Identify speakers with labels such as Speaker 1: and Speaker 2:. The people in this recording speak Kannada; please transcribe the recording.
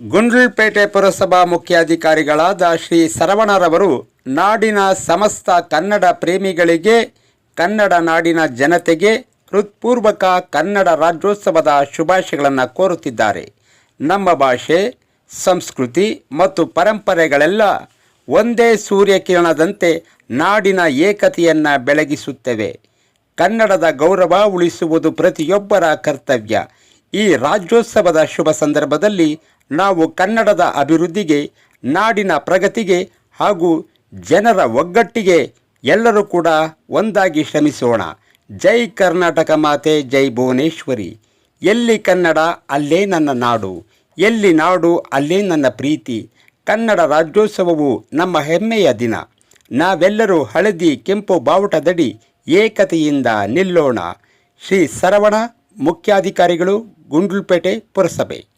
Speaker 1: ಗುಂಡ್ಲುಪೇಟೆ ಪುರಸಭಾ ಮುಖ್ಯಾಧಿಕಾರಿಗಳಾದ ಶ್ರೀ ಸರವಣರವರು ನಾಡಿನ ಸಮಸ್ತ ಕನ್ನಡ ಪ್ರೇಮಿಗಳಿಗೆ, ಕನ್ನಡ ನಾಡಿನ ಜನತೆಗೆ ಹೃತ್ಪೂರ್ವಕ ಕನ್ನಡ ರಾಜ್ಯೋತ್ಸವದ ಶುಭಾಶಯಗಳನ್ನು ಕೋರುತ್ತಿದ್ದಾರೆ. ನಮ್ಮ ಭಾಷೆ, ಸಂಸ್ಕೃತಿ ಮತ್ತು ಪರಂಪರೆಗಳೆಲ್ಲ ಒಂದೇ ಸೂರ್ಯಕಿರಣದಂತೆ ನಾಡಿನ ಏಕತೆಯನ್ನು ಬೆಳಗಿಸುತ್ತವೆ. ಕನ್ನಡದ ಗೌರವ ಉಳಿಸುವುದು ಪ್ರತಿಯೊಬ್ಬರ ಕರ್ತವ್ಯ. ಈ ರಾಜ್ಯೋತ್ಸವದ ಶುಭ ಸಂದರ್ಭದಲ್ಲಿ ನಾವು ಕನ್ನಡದ ಅಭಿವೃದ್ಧಿಗೆ, ನಾಡಿನ ಪ್ರಗತಿಗೆ ಹಾಗೂ ಜನರ ಒಗ್ಗಟ್ಟಿಗೆ ಎಲ್ಲರೂ ಕೂಡ ಒಂದಾಗಿ ಶ್ರಮಿಸೋಣ. ಜೈ ಕರ್ನಾಟಕ ಮಾತೆ, ಜೈ ಭುವನೇಶ್ವರಿ. ಎಲ್ಲಿ ಕನ್ನಡ, ಅಲ್ಲೇ ನನ್ನ ನಾಡು. ಎಲ್ಲಿ ನಾಡು, ಅಲ್ಲೇ ನನ್ನ ಪ್ರೀತಿ. ಕನ್ನಡ ರಾಜ್ಯೋತ್ಸವವು ನಮ್ಮ ಹೆಮ್ಮೆಯ ದಿನ. ನಾವೆಲ್ಲರೂ ಹಳದಿ ಕೆಂಪು ಬಾವುಟದಡಿ ಏಕತೆಯಿಂದ ನಿಲ್ಲೋಣ. ಶ್ರೀ ಸರವಣ, ಮುಖ್ಯಾಧಿಕಾರಿಗಳು ಗುಂಡ್ಲುಪೇಟೆ ಪುರಸಭೆ.